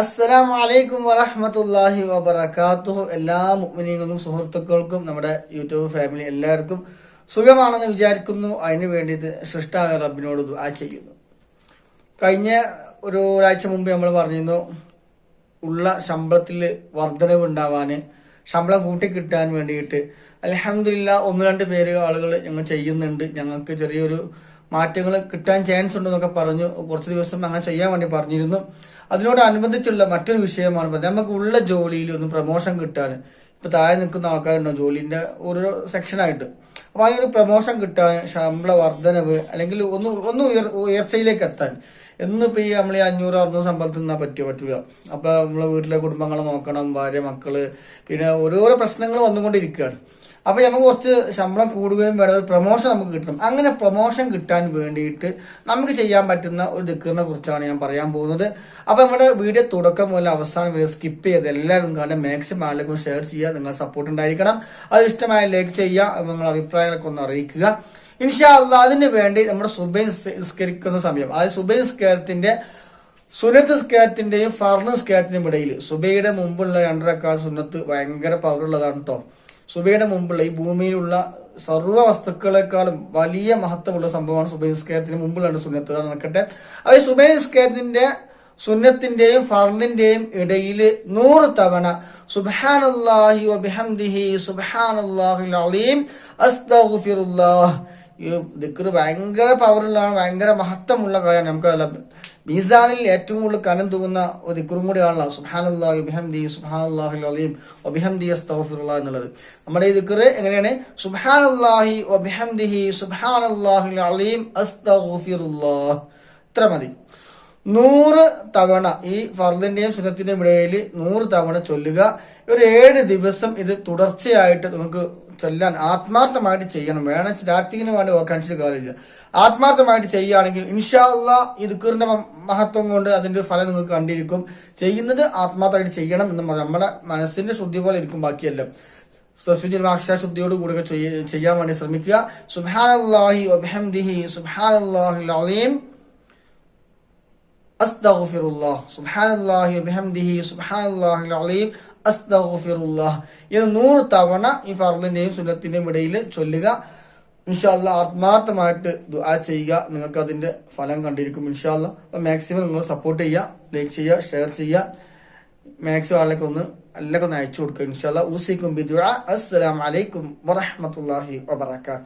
അസ്സലാമു അലൈക്കും വറഹ്മത്തുള്ളാഹി വബറകാതുഹു എല്ലാ മുഗ്മിനീങ്ങൾക്കും സുഹൃത്തുക്കൾക്കും നമ്മുടെ യൂട്യൂബ് ഫാമിലി എല്ലാവർക്കും സുഖമാണെന്ന് വിചാരിക്കുന്നു. അതിനു വേണ്ടിയിട്ട് സൃഷ്ടായ റബ്ബിനോട് ദുആ ചെയ്യുന്നു. കഴിഞ്ഞ ഒരു ഒരാഴ്ച മുമ്പ് നമ്മൾ പറഞ്ഞിരുന്നു ഉള്ള ശമ്പളത്തിൽ വർധനവ് ഉണ്ടാവാൻ ശമ്പളം കൂട്ടി കിട്ടാൻ വേണ്ടിയിട്ട്. അലഹമില്ല ഒന്ന് രണ്ട് പേര് ആളുകൾ ഞങ്ങൾ ചെയ്യുന്നുണ്ട്. ഞങ്ങൾക്ക് ചെറിയൊരു മാറ്റങ്ങൾ കിട്ടാൻ ചാൻസ് ഉണ്ടെന്നൊക്കെ പറഞ്ഞു. കുറച്ച് ദിവസം അങ്ങനെ ചെയ്യാൻ വേണ്ടി പറഞ്ഞിരുന്നു. അതിനോടനുബന്ധിച്ചുള്ള മറ്റൊരു വിഷയമാണ് നമുക്ക് ഉള്ള ജോലിയിൽ ഒന്ന് പ്രമോഷൻ കിട്ടാൻ. ഇപ്പൊ താഴെ നിൽക്കുന്ന ആൾക്കാരുണ്ടോ? ജോലിന്റെ ഓരോ സെക്ഷനായിട്ട് അപ്പൊ അതിനൊരു പ്രൊമോഷൻ കിട്ടാൻ ശമ്പള വർധനവ് അല്ലെങ്കിൽ ഒന്ന് ഒന്ന് ഉയർ ഉയർച്ചയിലേക്ക് എത്താൻ. എന്നിപ്പോ ഈ നമ്മൾ ഈ അഞ്ഞൂറ് അറുന്നൂറ് ശമ്പളത്തിൽ നിന്നാ പറ്റുക പറ്റൂല അപ്പൊ നമ്മളെ വീട്ടിലെ കുടുംബങ്ങളെ നോക്കണം ഭാര്യ മക്കൾ. പിന്നെ ഓരോരോ പ്രശ്നങ്ങൾ വന്നുകൊണ്ടിരിക്കുകയാണ്. അപ്പൊ നമുക്ക് കുറച്ച് ശമ്പളം കൂടുകയും വേണം ഒരു പ്രൊമോഷൻ നമുക്ക് കിട്ടണം. അങ്ങനെ പ്രൊമോഷൻ കിട്ടാൻ വേണ്ടിയിട്ട് നമുക്ക് ചെയ്യാൻ പറ്റുന്ന ഒരു ദിക്കറിനെ കുറിച്ചാണ് ഞാൻ പറയാൻ പോകുന്നത്. അപ്പൊ നമ്മുടെ വീഡിയോ തുടക്കം മുതൽ അവസാനം വരെ സ്കിപ്പ് ചെയ്ത് എല്ലാവരും കാണാൻ മാക്സിമം ആളുകൾക്കും ഷെയർ ചെയ്യുക നിങ്ങൾ സപ്പോർട്ട് ഉണ്ടായിരിക്കണം. അത് ഇഷ്ടമായ ലൈക്ക് ചെയ്യുക നിങ്ങളുടെ അഭിപ്രായങ്ങളൊക്കെ ഒന്ന് അറിയിക്കുക. ഇൻഷാ അള്ളാ അതിന് വേണ്ടി നമ്മുടെ സുബൈ നിസ്കരിക്കുന്ന സമയം അതായത് സുബൈ നിസ്കാരത്തിന്റെ സുനത്ത് സ്കാറ്റിന്റെയും ഫർണ സ്കാറ്റിന്റെയും ഇടയിൽ സുബൈയുടെ മുമ്പുള്ള രണ്ടരക്കാൽ സുന്നത്ത് ഭയങ്കര പവറുള്ളതാണ് കേട്ടോ സുബൈയുടെ മുമ്പുള്ള ഈ ഭൂമിയിലുള്ള സർവ വസ്തുക്കളെക്കാളും വലിയ മഹത്വമുള്ള സംഭവമാണ് സുബൈ നിസ്കാരത്തിന് മുമ്പുള്ള രണ്ട് സുന്നത്ത് നടക്കട്ടെ. അത് സുബൈ നിസ്കാരത്തിന്റെ സുന്നത്തിന്റെയും ഫർലിന്റെയും ഇടയിൽ നൂറ് തവണ സുബ്ഹാനല്ലാഹി വബിഹംദിഹി അലീം അസ്തഗ്ഫിറുല്ലാഹ് ഈ ദിക്കർ ഭയങ്കര പവറുള്ളതാണ് ഭയങ്കര മഹത്വമുള്ള കാര്യമാണ്. നമുക്കറിയാം മീസാനിൽ ഏറ്റവും കൂടുതൽ കനം തൂങ്ങുന്ന ഒരു ദിക്കറും കൂടിയാണല്ലോ സുബ്ഹാനല്ലാഹി ബിഹംദി സുബ്ഹാനല്ലാഹിൽ അലീം വബിഹംദി അസ്തഗ്ഫിറുല്ലാഹ് എന്നുള്ളത്. നമ്മുടെ ഈ ദിക്കറ് എങ്ങനെയാണ്? സുബ്ഹാനല്ലാഹി വബിഹംദിഹി സുബ്ഹാനല്ലാഹിൽ അലീം അസ്തഫിറുല്ലാ ഇത്ര മതി. നൂറ് തവണ ഈ ഫർദിന്റെയും സുനത്തിന്റെയും ഇടയിൽ നൂറ് തവണ ചൊല്ലുക. ഒരു ഏഴ് ദിവസം ഇത് തുടർച്ചയായിട്ട് നമുക്ക് ചൊല്ലാൻ ആത്മാർത്ഥമായിട്ട് ചെയ്യണം. വേണം സ്റ്റാർട്ടിങ്ങിന് വേണ്ടി ഓക്കാൻഷിച്ച് കാര്യമില്ല ആത്മാർത്ഥമായിട്ട് ചെയ്യുകയാണെങ്കിൽ ഇൻഷാല്ല ഈ ദുക്കറിന്റെ മഹത്വം കൊണ്ട് അതിന്റെ ഫലം നിങ്ങൾക്ക് കണ്ടിരിക്കും. ചെയ്യുന്നത് ആത്മാർത്ഥമായിട്ട് ചെയ്യണം എന്ന് നമ്മുടെ മനസ്സിന്റെ ശുദ്ധി പോലെ ഇരിക്കും ബാക്കിയെല്ലാം. തസ്ബീഹിൽ അക്ഷര ചെയ്യാൻ വേണ്ടി ശ്രമിക്കുക. സുബ്ഹാനല്ലാഹി വബിഹംദിഹി സുബ്ഹാനല്ലാഹിൽ അലീം അസ്തഗ്ഫിറുല്ലാഹ്. സുബ്ഹാനല്ലാഹി വബിഹംദിഹി സുബ്ഹാനല്ലാഹിൽ അലീം അസ്തഗ്ഫിറുല്ലാഹ്. ഇത് നൂറ് തവണ ഈ ഫർദിന്റെയും സുന്നത്തിന്റെയും ഇടയിൽ ചൊല്ലുക. ഇൻഷാല്ല ആത്മാർത്ഥമായിട്ട് ദുആ ചെയ്യുക. നിങ്ങൾക്ക് അതിന്റെ ഫലം കണ്ടിരിക്കും ഇൻഷാല്ല അപ്പൊ മാക്സിമം നിങ്ങൾ സപ്പോർട്ട് ചെയ്യുക ലൈക്ക് ചെയ്യുക ഷെയർ ചെയ്യുക. മാക്സിമം ആളിലേക്ക് ഒന്ന് എല്ലാവർക്കും ഒന്ന് അയച്ചു കൊടുക്കുക ഇൻഷാല്ല ഊസിക്കും ബിദുആ. അസ്സലാമു അലൈക്കും വറഹ്മത്തുള്ളാഹി വബറകാത്ത്